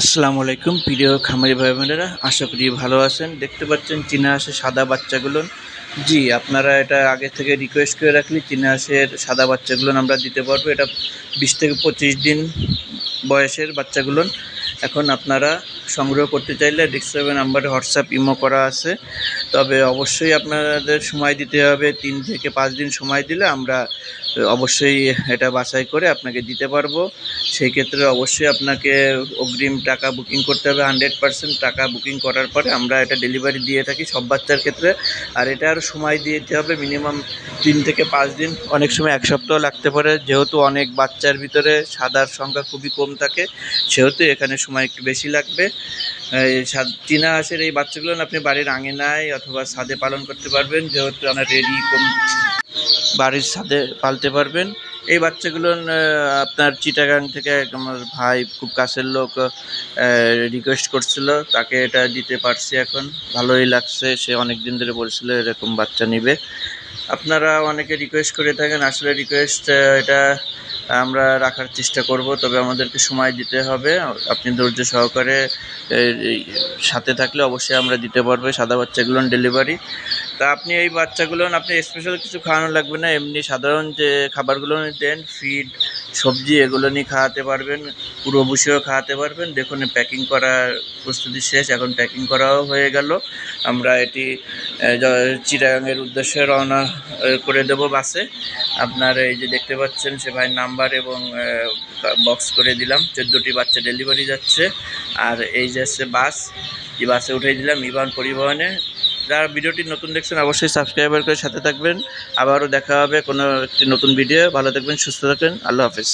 আসসালামু আলাইকুম, প্রিয় খামারি ভাই বোনেরা, আশা করি ভালো আছেন। দেখতে পাচ্ছেন চীনা হাঁসের সাদা বাচ্চাগুলো। জি, আপনারা এটা আগে থেকে রিকোয়েস্ট করে রাখলে চীনা হাঁসের সাদা বাচ্চাগুলো আমরা দিতে পারব। এটা বিশ থেকে পঁচিশ দিন বয়সের বাচ্চাগুলো। এখন আপনারা সংগ্রহ করতে চাইলে ডিসক্রিপশন নাম্বারে হোয়াটসঅ্যাপ ইমো করা আছে। তবে অবশ্যই আপনাদের সময় দিতে হবে। তিন থেকে পাঁচ দিন সময় দিলে আমরা অবশ্যই এটা বাছাই করে আপনাকে দিতে পারব। সেই ক্ষেত্রে অবশ্যই আপনাকে অগ্রিম টাকা বুকিং করতে হবে। হান্ড্রেড পার্সেন্ট টাকা বুকিং করার পরে আমরা এটা ডেলিভারি দিয়ে থাকি সব বাচ্চার ক্ষেত্রে। আর এটা আরও সময় দিতে হবে মিনিমাম তিন থেকে পাঁচ দিন। অনেক সময় এক সপ্তাহ লাগতে পারে। যেহেতু অনেক বাচ্চার ভিতরে সাদার সংখ্যা খুবই কম থাকে, সেহেতু এখানে সময় একটু বেশি লাগবে। চীনা হাঁসের এই বাচ্চাগুলো আপনি বাড়ির আঙিনায় অথবা ছাদে পালন করতে পারবেন, যেহেতু আমরা রেডি কম বাড়ির ছাদে পালতে পারবেন। এই বাচ্চাগুলো আপনার চিটাগাং থেকে আমার ভাই খুব কাছের লোক রিকোয়েস্ট করছিল, তাকে এটা দিতে পারছি এখন। ভালোই লাগছে, সে অনেক দিন ধরে বলছিল এরকম বাচ্চা নিবে। আপনারা অনেকে রিকোয়েস্ট করে থাকেন, আসলে রিকোয়েস্ট এটা আমরা রাখার চেষ্টা করব, তবে আমাদেরকে সময় দিতে হবে। আপনি ধৈর্য সহকারে সাথে থাকলে অবশ্যই আমরা দিতে পারব সাদা বাচ্চাগুলো ডেলিভারি তা আপনি এই বাচ্চাগুলো, আপনি স্পেশাল কিছু খাওয়ানো লাগবে না, এমনি সাধারণ যে খাবারগুলো দেন ফিড সবজি এগুলো নিয়ে খাওয়াতে পারবেন, পুরো বসেও খাওয়াতে পারবেন। দেখুন প্যাকিং করার প্রস্তুতি শেষ, এখন প্যাকিং করাও হয়ে গেল। আমরা এটি জ- উদ্দেশ্যে রওনা করে দেব বাসে। আপনার এই যে দেখতে পাচ্ছেন, সে ভাই নাম্বার এবং বক্স করে দিলাম। চোদ্দোটি বাচ্চা ডেলিভারি যাচ্ছে। আর এই যে বাস, এই বাসে উঠিয়ে দিলাম। ইবান পরিবহনে যারা ভিডিওটি নতুন দেখছেন, অবশ্যই সাবস্ক্রাইবার করে সাথে থাকবেন। আবারও দেখা হবে কোনো একটি নতুন ভিডিও। ভালো থাকবেন, সুস্থ থাকবেন। আল্লাহ হাফেজ।